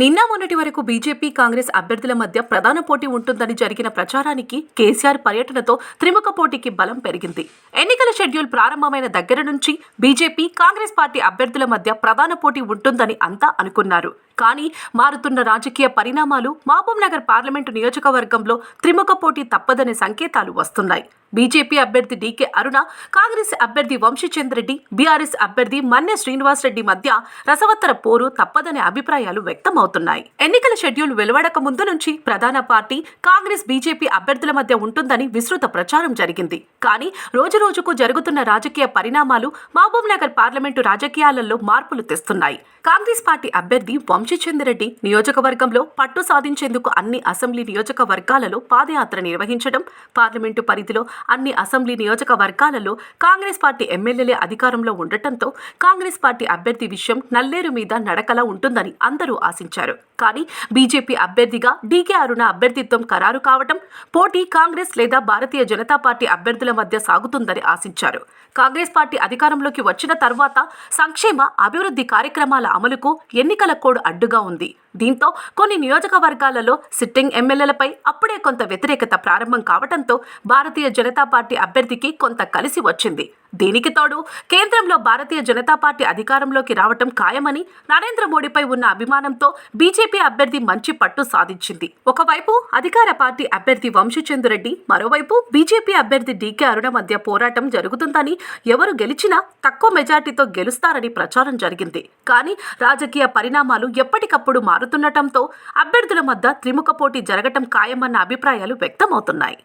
నిన్న మొన్నటి వరకు బీజేపీ కాంగ్రెస్ అభ్యర్థుల మధ్య ప్రధాన పోటీ ఉంటుందని జరిగిన ప్రచారానికి కేసీఆర్ పర్యటనతో త్రిముఖ పోటీకి బలం పెరిగింది. ఎన్నికల షెడ్యూల్ ప్రారంభమైన దగ్గర నుంచి బీజేపీ కాంగ్రెస్ పార్టీ అభ్యర్థుల మధ్య ప్రధాన పోటీ ఉంటుందని అంతా అనుకున్నారు. కానీ మారుతున్న రాజకీయ పరిణామాలు మహబూబ్ నగర్ పార్లమెంటు నియోజకవర్గంలో త్రిముఖ పోటీ తప్పదనే సంకేతాలు వస్తున్నాయి. బీజేపీ అభ్యర్థి డీకే అరుణ కాంగ్రెస్ అభ్యర్థి వంశీచంద్రెడ్డి బీఆర్ఎస్ అభ్యర్థి మన్నె శ్రీనివాసరెడ్డి మధ్య రసవత్తర పోరు తప్పదనే అభిప్రాయాలు అవుతున్నాయి. ఎన్నికల షెడ్యూల్ వెలువడక ముందు నుంచి ప్రధాన పార్టీ కాంగ్రెస్ బీజేపీ అభ్యర్థుల మధ్య ఉంటుందని విస్తృత ప్రచారం జరిగింది. కానీ రోజు రోజుకు జరుగుతున్న రాజకీయ పరిణామాలు మహబూబ్ నగర్ పార్లమెంటు రాజకీయాలలో మార్పులు తెస్తున్నాయి. కాంగ్రెస్ పార్టీ అభ్యర్థి వంశీచంద్రెడ్డి నియోజకవర్గంలో పట్టు సాధించేందుకు అన్ని అసెంబ్లీ నియోజకవర్గాలలో పాదయాత్ర నిర్వహించడం పార్లమెంటు పరిధిలో అన్ని అసెంబ్లీ నియోజకవర్గాలలో కాంగ్రెస్ పార్టీ ఎమ్మెల్యేలే అధికారంలో ఉండటంతో కాంగ్రెస్ పార్టీ అభ్యర్థి విషయం నల్లేరు మీద నడకలా ఉంటుందని అందరూ ఆశించారు. కానీ బీజేపీ అభ్యర్థిగా డీకే అరుణ అభ్యర్థిత్వం ఖరారు కావటం పోటీ కాంగ్రెస్ లేదా భారతీయ జనతా పార్టీ అభ్యర్థుల మధ్య సాగుతుందని ఆశించారు. కాంగ్రెస్ పార్టీ అధికారంలోకి వచ్చిన తర్వాత సంక్షేమ అభివృద్ధి కార్యక్రమాల అమలుకు ఎన్నికల కోడ్ అడ్డుగా ఉంది. దీంతో కొన్ని నియోజకవర్గాలలో సిట్టింగ్ ఎమ్మెల్యేలపై అప్పుడే కొంత వ్యతిరేకత ప్రారంభం కావడంతో భారతీయ జనతా పార్టీ అభ్యర్థికి కొంత కలిసి వచ్చింది. దీనికి తోడు కేంద్రంలో భారతీయ జనతా పార్టీ అధికారంలోకి రావటం ఖాయమని నరేంద్ర మోడీపై ఉన్న అభిమానంతో బీజేపీ అభ్యర్థి మంచి పట్టు సాధించింది. ఒకవైపు అధికార పార్టీ అభ్యర్థి వంశీచంద్రెడ్డి మరోవైపు బీజేపీ అభ్యర్థి డీకే అరుణ మధ్య పోరాటం జరుగుతుందని ఎవరు గెలిచినా తక్కువ మెజార్టీతో గెలుస్తారని ప్రచారం జరిగింది. కానీ రాజకీయ పరిణామాలు ఎప్పటికప్పుడు మారు మారుతుండటంతో అభ్యర్థుల మధ్య త్రిముఖ పోటీ జరగటం ఖాయమన్న అభిప్రాయాలు వ్యక్తమవుతున్నాయి.